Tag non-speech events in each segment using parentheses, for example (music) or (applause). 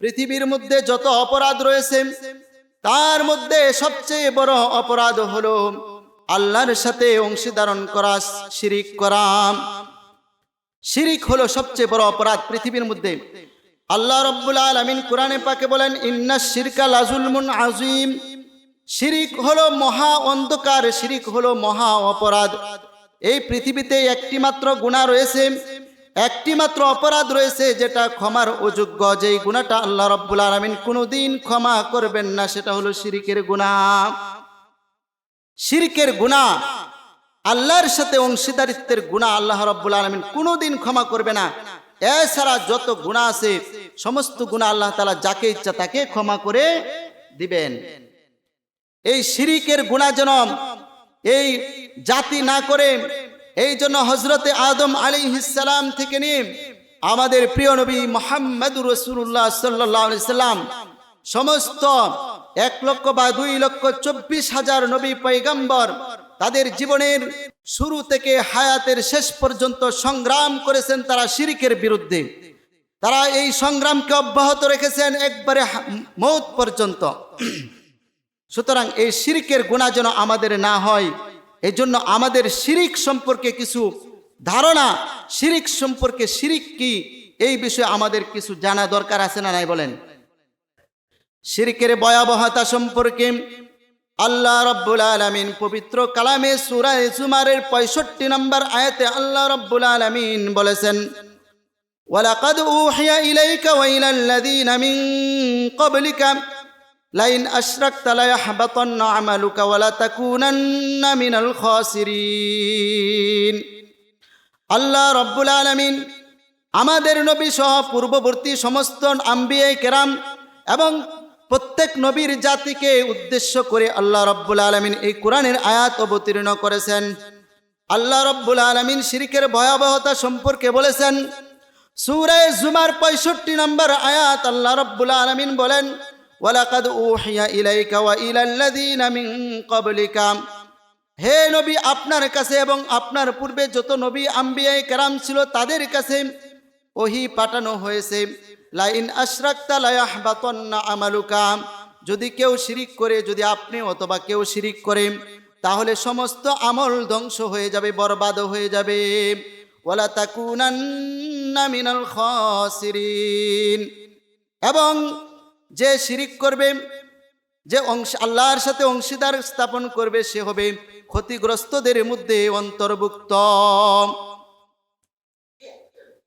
পৃথিবীর মধ্যে যত অপরাধ রয়েছে, তার মধ্যে সবচেয়ে বড় অপরাধ হলো আল্লাহর সাথে অংশীদারণ করা, শিরিক করা। শিরিক হলো সবচেয়ে বড় অপরাধ পৃথিবীর মধ্যে। আল্লাহ রব্বুল আলমিন কোরআনে পাকে বলেন, ইন্না শিরকা লাজুলমুন আজিম শিরিক হলো মহা অন্ধকার, শিরিক হলো মহা অপরাধ। এই পৃথিবীতে একটি মাত্র গুণা রয়েছে একটি মাত্র অপরাধ রয়েছে যেটা ক্ষমার অযোগ্য। যেই গুণাটা আল্লাহ রব্বুল আলমিন কোনোদিন ক্ষমা করবেন না, সেটা হলো শিরিকের গুণা। শিরিকের গুণা, আল্লাহর সাথে অংশীদারিত্বের গুণা আল্লাহ রব্বুল আলমিন কোনোদিন ক্ষমা করবে না। এছাড়া যত গুণা আছে, সমস্ত গুণা আল্লাহ তালা যাকে ইচ্ছা তাকে ক্ষমা করে দিবেন। এই শিরিকের গুণা যেন এই জাতি না করে এই জন্য হজরতে আদম আলী সালাম থেকে নিয়ে আমাদের প্রিয় নবী মোহাম্মদ রসুল্লাহ সাল্লাহ সাল্লাম, সমস্ত এক লক্ষ বা দুই লক্ষ চব্বিশ হাজার নবী পৈগম্বর তাদের জীবনের শুরু থেকে হায়াতের শেষ পর্যন্ত সংগ্রাম করেছেন তারা শিরিকের বিরুদ্ধে। তারা এই সংগ্রামকে অব্যাহত রেখেছেন একবারে মৌত পর্যন্ত। সুতরাং এই শিরিকের গুণা যেন আমাদের না হয় এজন্য আমাদের শিরিক সম্পর্কে কিছু ধারণা, শিরিক সম্পর্কে শিরিক কি? এই বিষয়ে আমাদের কিছু জানা দরকার আছে না নাই বলেন? শিরিকের ভয়াবহতা সম্পর্কে আল্লাহ রব্বুল আলমিন পবিত্র কালামে সুরায় সুমারের পঁয়ষট্টি নম্বর আয়াতে আল্লাহ রব্বুল আলমিন বলেছেন, ওয়ালাকাদ উহিয়া ইলাইকা ওয়াইলাল্লাযীনা মিন ক্বাবলিকা লাইন আশরাক তালায় হাবাতন্ন আমালুকাওয়ালা ওয়ালা তাকুনান্না মিনাল খসিরিন। আল্লাহ রব্বুল আলমিন আমাদের নবী সহ পূর্ববর্তী সমস্ত আম্বিয়ে কেরাম এবং প্রত্যেক নবীর জাতিকে উদ্দেশ্য করে আল্লাহ রব্বুল আলমিন এই কোরআনের আয়াত অবতীর্ণ করেছেন। আল্লাহ রব্বুল আলমিন শিরিকের ভয়াবহতা সম্পর্কে বলেছেন, সুরে জুমার পঁয়ষট্টি নম্বর আয়াত আল্লাহ রব্বুল আলমিন বলেন ওয়ালাকাদ উহিয়া ইলাইকা ওয়া ইলাল্লাযীনা মিন ক্বাবলিকা। হে নবী, আপনার কাছে এবং আপনার পূর্বে যত নবী আম্বিয়াই কেরাম ছিল তাদের কাছে ওহি পাঠানো হয়েছে। লাইন আশরাক্তা লায়াহবাতান্না আমালুকা। যদি কেউ শিরিক করে, যদি আপনি অথবা কেউ শিরিক করে, তাহলে সমস্ত আমল ধ্বংস হয়ে যাবে, বরবাদ হয়ে যাবে। ওয়ালা তাকুনান্না মিনাল এবং যে শিরিক করবে, যে অংশ আল্লাহর সাথে অংশীদার স্থাপন করবে, সে হবে ক্ষতিগ্রস্তদের মধ্যে অন্তর্ভুক্ত।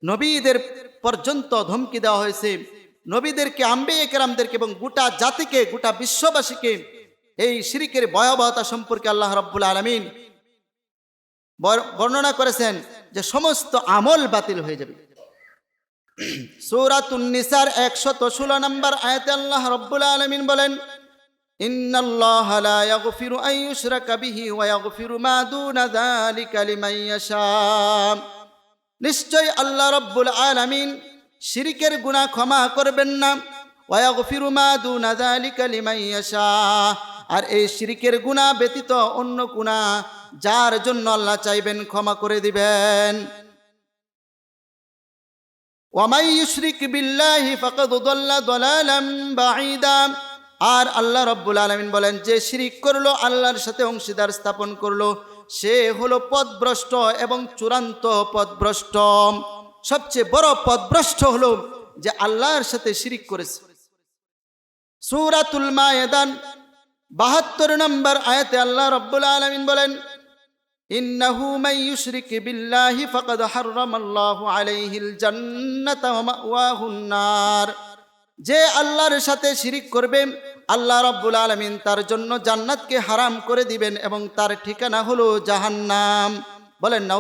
নবীদের পর্যন্ত ধমকি দেওয়া হয়েছে। নবীদেরকে আম্বে একরামদেরকে এবং গোটা জাতিকে, গোটা বিশ্ববাসীকে এই শিরিকের ভয়াবহতা সম্পর্কে আল্লাহ রব্বুল আলমিন বর্ণনা করেছেন যে সমস্ত আমল বাতিল হয়ে যাবে। সৌরাতুন্নিসার একশত ষোলো নম্বর আয়াতে আল্লাহ রব্বুল আলমিন বলেন إن الله لا يغفر أن يشرك به ويغفر ما دون ذلك لمن يشاء নিশ্চয় আল্লাহ রব্বুল আলামিন শিরিকের গুনাহ ক্ষমা করবেন না ওয়াগফিরু মা দুনা যালিকা লিমান ইয়াশা আর এই শিরিকের গুনাহ ব্যতীত অন্য গুনাহ যার জন্য আল্লাহ চাইবেন ক্ষমা করে দিবেন ওয়ামাই ইউশরিক বিল্লাহি ফাকাদ দাল্লা দালালাম বাঈদা। আর আল্লাহ রব্বুল আলমিন বলেন, যে শিরিক করল, আল্লাহর সাথে অংশীদার স্থাপন করল, সে হলো পদভ্রষ্ট এবং চূড়ান্ত পদভ্রষ্ট। সবচেয়ে বড় পদভ্রষ্ট হলো যে আল্লাহর সাথে শিরিক করেছে। সূরাতুল মায়েদান বাহাত্তর নম্বর আয়াতে আল্লাহ রব্বুল আলমিন বলেন ইন্নাহু ইউশরিক বিল্লাহি ফাকাদ হাররামাল্লাহু আলাইহিল জান্নাতা ওয়া মাওয়াহুন যে আল্লাহর সাথে শিরিক করবে, আল্লাহ রব্বুল আলমিন তার জন্য জান্নাতকে হারাম করে দিবেন এবং তার ঠিকানা হলো জাহান্নাম। বলেন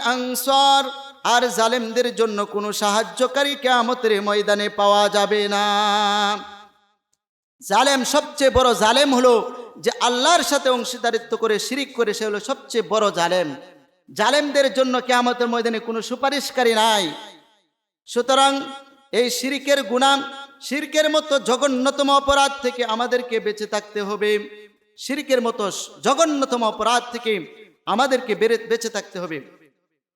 আনসার। আর জালেমদের জন্য কোনো সাহায্যকারী কেয়ামতের ময়দানে পাওয়া যাবে না। জালেম সবচেয়ে বড় জালেম হলো যে আল্লাহর সাথে অংশীদারিত্ব করে, শিরিক করে, সে হলো সবচেয়ে বড় জালেম। জালেমদের জন্য কেয়ামতের ময়দানে কোনো সুপারিশকারী নাই। সুতরাং এই শিরিকের গুণাম শিরকের মতো জঘন্যতম অপরাধ থেকে আমাদেরকে বেঁচে থাকতে হবে। শিরিকের মতো জঘন্যতম অপরাধ থেকে আমাদেরকে বেঁচে থাকতে হবে।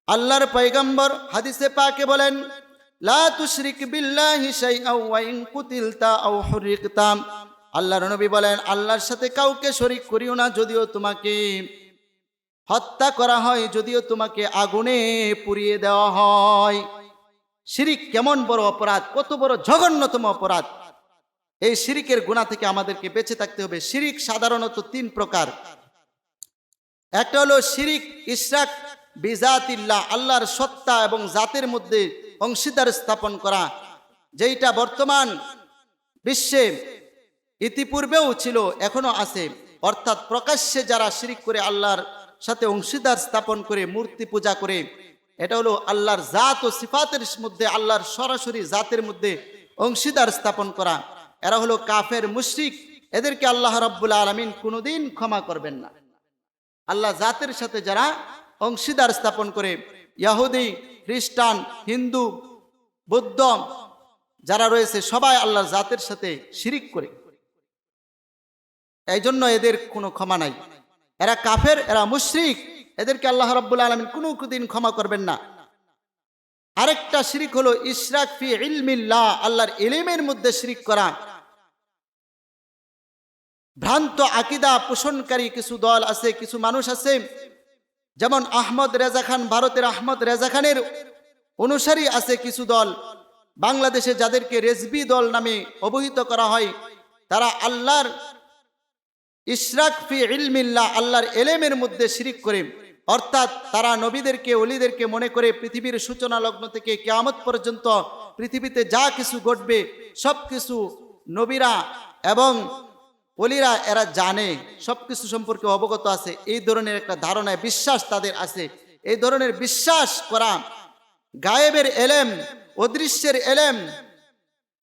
আল্লাহর পয়গম্বর হাদিসে পাকে বলেন, লা তুশরিক বিল্লাহি শাইআও ওয়া ইন কুতিলতা আও হুরিকতা। আল্লাহর নবী বলেন, আল্লাহর সাথে কাউকে শরিক করিও না যদিও তোমাকে হত্যা করা হয়, যদিও তোমাকে আগুনে পুড়িয়ে দেওয়া হয়। শিরিক কেমন বড় অপরাধ, কত বড় জঘন্যতম অপরাধ। এই শিরিকের গুণা থেকে আমাদেরকে বেঁচে থাকতে হবে। শিরিক সাধারণত তিন প্রকার। একটা হলো শিরিক, ইশরাক বিজাতিল্লাহ, আল্লাহর সত্তা এবং জাতের মধ্যে অংশীদার স্থাপন করা, যেইটা বর্তমান বিশ্বে ইতিপূর্বেও ছিল এখনও আছে। অর্থাৎ প্রকাশ্যে যারা শিরিক করে আল্লাহর সাথে অংশীদার স্থাপন করে, মূর্তি পূজা করে, এটা হলো আল্লাহর জাত ও সিফাতের মধ্যে, আল্লাহর সরাসরি জাতের মধ্যে অংশীদার স্থাপন করা। এরা হলো কাফের, মুশরিক। এদেরকে আল্লাহ রব্বুল আলমিন কোনোদিন ক্ষমা করবেন না। আল্লাহ জাতের সাথে যারা অংশীদার স্থাপন করে, ইয়াহুদি, খ্রিস্টান, হিন্দু, বৌদ্ধ, যারা রয়েছে, সবাই আল্লাহর জাতের সাথে শিরিক করে। এই জন্য এদের কোনো ক্ষমা নাই। এরা কাফের, এরা মুশরিক। এদেরকে আল্লাহ রব্বুল আলমিন কোনো দিন ক্ষমা করবেন না। আরেকটা শিরিক হলো ইশরাক ফি ইলমিল্লা আল্লাহর ইলিমের মধ্যে শিরিক করা। ভ্রান্ত আকিদা পোষণকারী কিছু দল আছে, কিছু মানুষ আছে। যেমন আহমদ রেজা খান, ভারতের আহমদ রেজা খানের অনুসারী আছে কিছু দল। বাংলাদেশে যাদেরকে রেজবি দল নামে অবহিত করা হয়, তারা আল্লাহর ইশরাক ফি ইলমিল্লাহ, আল্লাহর এলেমের মধ্যে শিরিক করে। অর্থাৎ তারা নবীদেরকে অলিদেরকে মনে করে পৃথিবীর সূচনা লগ্ন থেকে কেয়ামত পর্যন্ত পৃথিবীতে যা কিছু ঘটবে, সব কিছু নবীরা এবং অলিরা এরা জানে, সব কিছু সম্পর্কে অবগত আছে। এই ধরনের একটা ধারণায় বিশ্বাস তাদের আছে। এই ধরনের বিশ্বাস করা গায়েবের এলেম, অদৃশ্যের এলেম,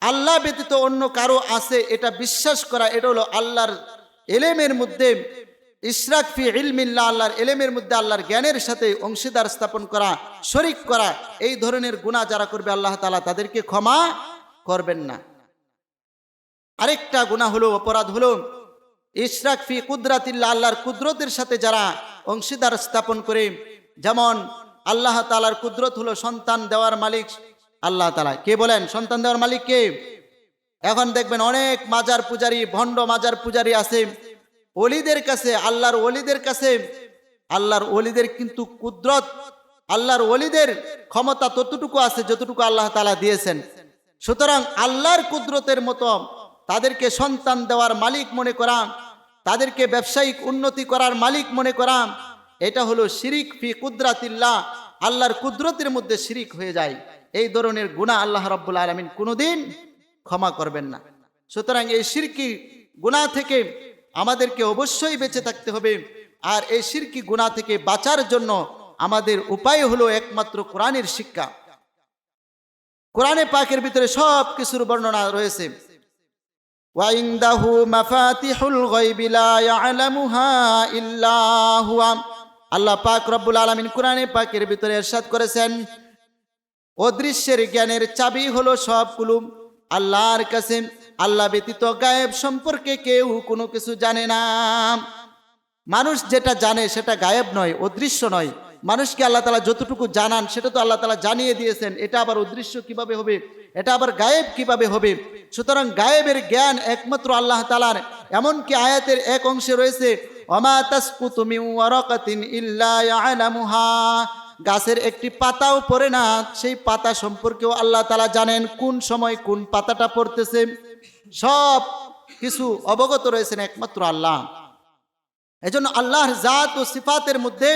আল্লাহ ব্যতীত অন্য কারও আছে, এটা বিশ্বাস করা, এটা হলো আল্লাহর এলেমের মধ্যে ইশরাক ফি ইলমিল্লা আল্লাহর, এলেমের মধ্যে আল্লাহর জ্ঞানের সাথে অংশীদার স্থাপন করা, শরিক করা, এই ধরনের গুণা যারা করবে আল্লাহ তালা তাদেরকে ক্ষমা করবেন না। আরেকটা গুণা হলো, অপরাধ হলো, ইশরাক ফি কুদরাতিল্লা আল্লাহর কুদরতের সাথে যারা অংশীদার স্থাপন করে, যেমন আল্লাহ তালার কুদরত হলো সন্তান দেওয়ার মালিক আল্লাহ তালা কে বলেন? সন্তান দেওয়ার মালিক কে? এখন দেখবেন অনেক মাজার পূজারি, ভণ্ড মাজার পূজারি আছে। অলিদের কাছে, আল্লাহর অলিদের কাছে, আল্লাহর অলিদের কিন্তু কুদরত, আল্লাহর অলিদের ক্ষমতা ততটুকু আছে যতটুকু আল্লাহ তালা দিয়েছেন। সুতরাং আল্লাহর কুদরতের মতো তাদেরকে সন্তান দেওয়ার মালিক মনে করা, তাদেরকে ব্যবসায়িক উন্নতি করার মালিক মনে করা, এটা হলো শিরিক ফি কুদরাতিল্লাহ। আল্লাহর কুদরতের মধ্যে শিরিক হয়ে যায়। এই ধরনের গুণা আল্লাহ রব্বুল আলমিন কোনোদিন ক্ষমা করবেন না। সুতরাং এই সিরকি গুণা থেকে আমাদেরকে অবশ্যই বেঁচে থাকতে হবে। আর এই সিরকি গুণা থেকে বাঁচার জন্য আমাদের উপায় হলো একমাত্র কোরআনের শিক্ষা। কোরআনে পাকের ভিতরে সব কিছুর বর্ণনা রয়েছে। আল্লাহ পাক রব্বুল আলমিন কোরআনে পাকের ভিতরে এরশাদ করেছেন, অদৃশ্যের জ্ঞানের চাবি হলো সব কুলুম আল্লাহর কাছে আল্লাহ ব্যতীত গায়েব সম্পর্কে কেউ কোনো কিছু জানে না। মানুষ যেটা জানে সেটা গায়েব নয়, অদৃশ্য নয়। মানুষকে আল্লাহ তালা যতটুকু জানান সেটা তো আল্লাহ তালা জানিয়ে দিয়েছেন, এটা আবার অদৃশ্য কীভাবে হবে? এটা আবার গায়েব কীভাবে হবে? সুতরাং গায়েবের জ্ঞান একমাত্র আল্লাহ তালার, এমনকি আয়াতের এক অংশে রয়েছে অমা তাসকুতু মিন ওয়ারাকাতিন ইল্লা ইয়ালামুহা। গাছের একটি পাতাও পড়ে না। সেই পাতা সম্পর্কেও আল্লাহ তালা জানেন কোন সময় কোন পাতাটা পড়তেছে। সব কিছু অবগত রয়েছেন একমাত্র আল্লাহ। এজন্য আল্লাহর জাত ও সিফাতের মধ্যে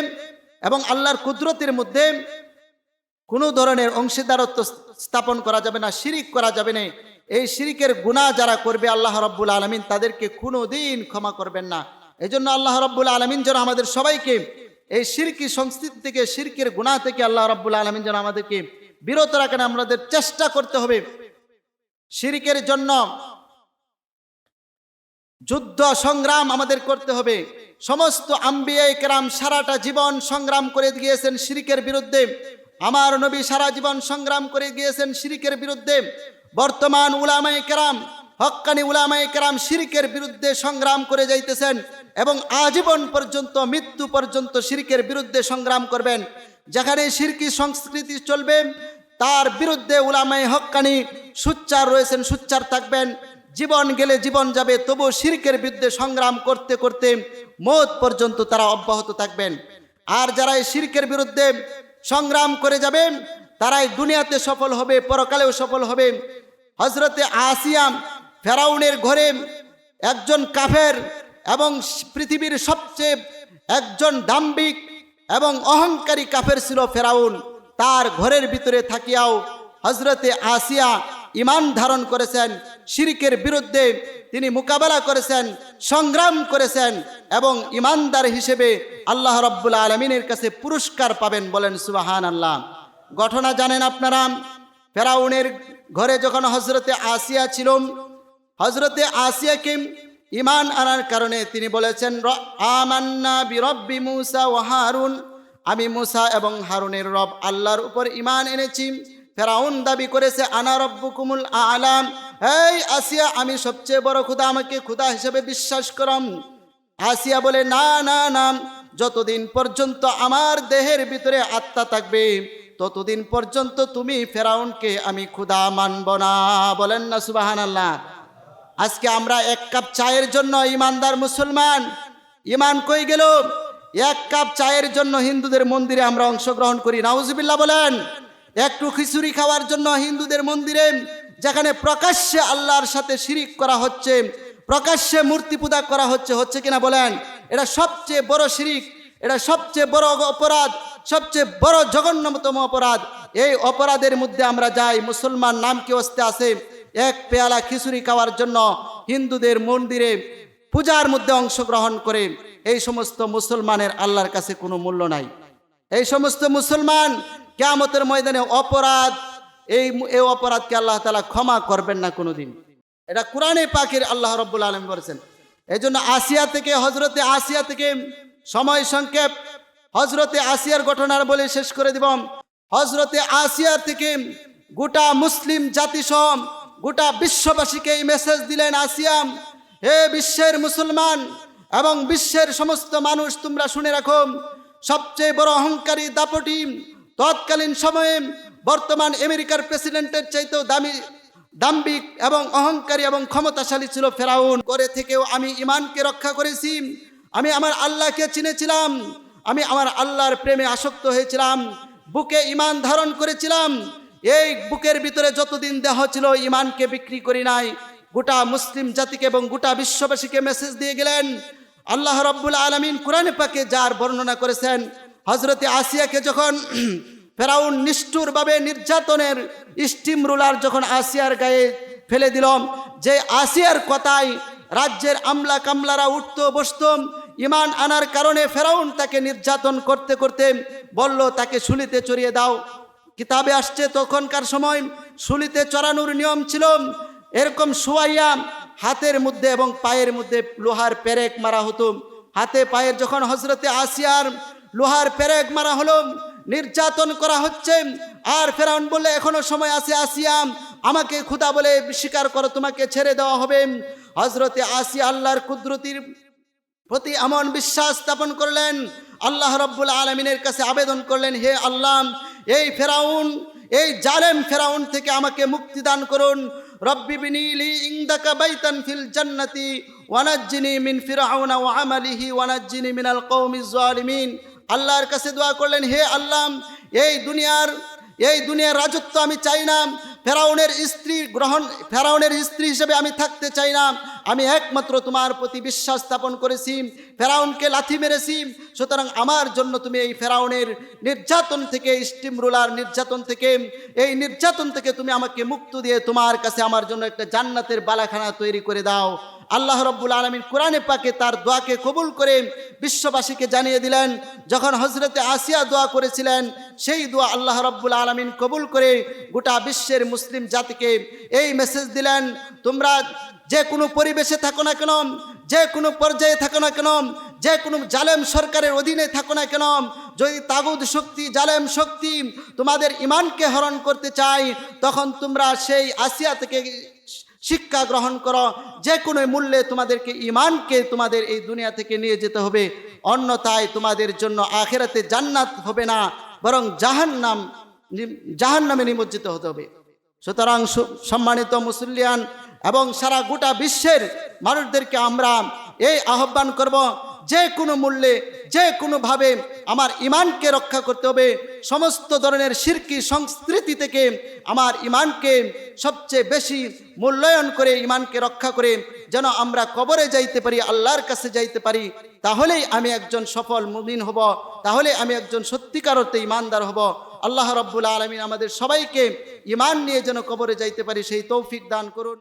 এবং আল্লাহর কুদরতের মধ্যে কোনো ধরনের অংশীদারত্ব স্থাপন করা যাবে না, শিরিক করা যাবে না। এই শিরিকের গুণা যারা করবে আল্লাহ রব্বুল আলমিন তাদেরকে কোনো দিন ক্ষমা করবেন না। এই জন্য আল্লাহ রব্বুল আলমিন যেন আমাদের সবাইকে এই শিরকি সংস্কৃতি থেকে শিরকের গুণা থেকে আল্লাহ রব্বুল আলমিন যেন আমাদেরকে বিরত রাখেন, আমাদের চেষ্টা করতে হবে। শিরিকের জন্য যুদ্ধ সংগ্রাম আমাদের করতে হবে। সমস্ত আম্বিয়াই কেরাম সারাটা জীবন সংগ্রাম করে গিয়েছেন শিরিকের বিরুদ্ধে। আমার নবী সারা জীবন সংগ্রাম করে গিয়েছেন শিরিকের বিরুদ্ধে। বর্তমান উলামাই কেরাম হক্কানি উলামাই কেরাম শিরিকের বিরুদ্ধে সংগ্রাম করে যাইতেছেন এবং আজীবন পর্যন্ত, মৃত্যু পর্যন্ত শিরিকের বিরুদ্ধে সংগ্রাম করবেন। যেখানে শিরকি সংস্কৃতি চলবে, তার বিরুদ্ধে উলামাই হক্কানি সুচ্চার রয়েছেন, সুচ্চার থাকবেন। জীবন গেলে জীবন যাবে, তবু শিরকের বিরুদ্ধে সংগ্রাম করতে করতে মত পর্যন্ত তারা অব্যাহত থাকবেন। আর যারা এই শিরকের বিরুদ্ধে সংগ্রাম করে যাবেন তারাই দুনিয়াতে সফল হবে, পরকালেও সফল হবে। হজরতে আসিয়াম ফেরাউনের ঘরে একজন কাফের এবং পৃথিবীর সবচেয়ে একজন দাম্বিক এবং অহংকারী কাফের ছিল ফেরাউন। তার ঘরের ভিতরে থাকিয়াও হজরতে আসিয়া ইমান ধারণ করেছেন, শিরিকের বিরুদ্ধে তিনি মোকাবেলা করেছেন, সংগ্রাম করেছেন এবং ইমানদার হিসেবে আল্লাহ রব্বুল আলমিনের কাছে পুরস্কার পাবেন বলেন সুবাহান আল্লাহ ঘটনা জানেন আপনারা? ফেরাউনের ঘরে যখন হজরতে আসিয়া ছিল হজরতে আসিয়াকে ইমান আনার কারণে তিনি বলেছেন, "র- আমান্না বিরব্বি মুসা ও হারুন। আমি মুসা এবং হারুনের রব আল্লাহর উপর ইমান এনেছি। ফেরাউন দাবি করেছে, আনা রব্বুকুমুল আলাম। এই আসিয়া, আমি সবচেয়ে বড় খুদা আমাকে খুদা হিসেবে বিশ্বাস করম। আসিয়া বলে, না না না। যতদিন পর্যন্ত আমার দেহের ভিতরে আত্মা থাকবে, ততদিন পর্যন্ত তুমি ফেরাউনকে আমি খুদা মানব না। বলেন না সুবাহান আল্লাহ আজকে আমরা এক কাপ চায়ের জন্য ইমানদার মুসলমান। ইমান কই গেল? এক কাপ চায়ের জন্য হিন্দুদের মন্দিরে আমরা অংশগ্রহণ করি। নাউজুবিল্লাহ বলেন, একটু খিচুড়ি খাওয়ার জন্য হিন্দুদের মন্দিরে যেখানে প্রকাশ্যে আল্লাহর সাথে শিরিক করা হচ্ছে, প্রকাশ্যে মূর্তি পূজা করা হচ্ছে হচ্ছে কিনা বলেন? এটা সবচেয়ে বড় শিরিক, এটা সবচেয়ে বড় অপরাধ, সবচেয়ে বড় জঘন্যতম অপরাধ। এই অপরাধের মধ্যে আমরা যাই, মুসলমান নাম কি অস্তে আছে এক পেয়ালা খিচুড়ি খাওয়ার জন্য হিন্দুদের মন্দিরে পূজার মধ্যে অংশগ্রহণ করে এই সমস্ত মুসলমানের আল্লাহর কাছে কোনো মূল্য নাই। এই সমস্ত মুসলমান কেয়ামতের ময়দানে অপরাধ, এই এই অপরাধকে আল্লাহ তালা ক্ষমা করবেন না কোনোদিন। এটা কোরআনে পাখির আল্লাহ রব্বুল আলম বলেছেন। এই জন্য আসিয়া থেকে হজরতে আসিয়া থেকে সময় সংক্ষেপ হজরতে আসিয়ার ঘটনার বলে শেষ করে দিব। হজরতে আসিয়া থেকে গোটা মুসলিম জাতিসহ গোটা বিশ্ববাসীকে এই মেসেজ দিলেন আসিয়াম। হে বিশ্বের মুসলমান এবং বিশ্বের সমস্ত মানুষ, তোমরা শুনে রাখো, সবচেয়ে বড় অহংকারী দাপটি তৎকালীন সময়ে বর্তমান আমেরিকার প্রেসিডেন্টের চাইতেও দামি দাম্বিক এবং অহংকারী এবং ক্ষমতাশালী ছিল ফেরাউন। করে থেকেও আমি ইমানকে রক্ষা করেছি। আমি আমার আল্লাহকে চিনেছিলাম। আমি আমার আল্লাহর প্রেমে আসক্ত হয়েছিলাম। বুকে ইমান ধারণ করেছিলাম। এই বুকের ভিতরে যতদিন দেহ ছিল ইমানকে বিক্রি করি নাই। গোটা মুসলিম জাতিকে এবং গোটা বিশ্ববাসীকে মেসেজ দিয়ে গেলেন, আল্লাহ রব্বুল আলমিন কোরআনে পাকে যার বর্ণনা করেছেন হজরতে আসিয়াকে যখন (clears throat) ফেরাউন নিষ্ঠুরভাবে নির্যাতনের স্টিম রুলার যখন আসিয়ার গায়ে ফেলে দিল, যে আসিয়ার কথায় রাজ্যের আমলা কামলারা উঠত, বসত ইমান আনার কারণে ফেরাউন তাকে নির্যাতন করতে করতে বলল, তাকে শুলিতে চড়িয়ে দাও। কিতাবে আসছে তখনকার সময় শুলিতে চড়ানোর নিয়ম ছিল, এরকম শোয়াইয়া হাতের মধ্যে এবং পায়ের মধ্যে লোহার পেরেক মারা হতো। হাতে পায়ের যখন হজরতে আসিয়ার লোহার পেরেক মারা হলো, নির্যাতন করা হচ্ছে, আর ফেরাউন বললে, এখনও সময় আছে আসিয়াম আমাকে খুদা বলে স্বীকার করো, তোমাকে ছেড়ে দেওয়া হবে। হজরতে আসিয়া আল্লাহর কুদরতির প্রতি এমন বিশ্বাস স্থাপন করলেন, আল্লাহ রব্বুল আলমিনের কাছে আবেদন করলেন, হে আল্লাহ, এই ফেরাউন, এই জালেম ফেরাউন থেকে আমাকে মুক্তি দান করুন। মিন ফিরাউনা মিনাল আল্লাহর কাছে দোয়া করলেন, হে আল্লাহ, এই দুনিয়ার এই দুনিয়ার রাজত্ব আমি চাই না। ফেরাউনের স্ত্রী গ্রহণ, ফেরাউনের স্ত্রী হিসেবে আমি থাকতে চাই না। আমি একমাত্র তোমার প্রতি বিশ্বাস স্থাপন করেছি। ফেরাউনকে লাথি মেরেছি। সুতরাং আমার জন্য তুমি এই ফেরাউনের নির্যাতন থেকে, স্টিম রোলার নির্যাতন থেকে, এই নির্যাতন থেকে তুমি আমাকে মুক্ত দিয়ে তোমার কাছে আমার জন্য একটা জান্নাতের বালাখানা তৈরি করে দাও। আল্লাহ রব্বুল আলমিন কোরআনে পাকে তার দোয়াকে কবুল করে বিশ্ববাসীকে জানিয়ে দিলেন, যখন হজরতে আসিয়া দোয়া করেছিলেন, সেই দোয়া আল্লাহ রব্বুল আলমিন কবুল করে গোটা বিশ্বের মুসলিম জাতিকে এই মেসেজ দিলেন, তোমরা যে কোনো পরিবেশে থাকো না কেন, যে কোনো পর্যায়ে থাকো না কেন, যে কোনো জালেম সরকারের অধীনে থাকো না কেন, যদি তাগুদ শক্তি, জালেম শক্তি তোমাদের ইমানকে হরণ করতে চাই তখন তোমরা সেই আসিয়া থেকে শিক্ষা গ্রহণ করো, যে কোনো মূল্যে তোমাদেরকে ইমানকে তোমাদের এই দুনিয়া থেকে নিয়ে যেতে হবে। অন্যথায় তোমাদের জন্য আখেরাতে জান্নাত হবে না, বরং জাহান্নাম জাহান্নামে জাহান নামে নিমজ্জিত হতে হবে। সুতরাং সম্মানিত মুসলিয়ান এবং সারা গোটা বিশ্বের মানুষদেরকে আমরা এই আহ্বান করব যে কোনো মূল্যে, যে কোনোভাবে আমার ইমানকে রক্ষা করতে হবে। সমস্ত ধরনের শিরকি সংস্কৃতি থেকে আমার ইমানকে সবচেয়ে বেশি মূল্যায়ন করে ইমানকে রক্ষা করে যেন আমরা কবরে যাইতে পারি, আল্লাহর কাছে যাইতে পারি, তাহলেই আমি একজন সফল মুমিন হব, তাহলে আমি একজন সত্যিকার অর্থে ইমানদার হব। আল্লাহ রব্বুল আলমিন আমাদের সবাইকে ইমান নিয়ে যেন কবরে যাইতে পারি, সেই তৌফিক দান করুন।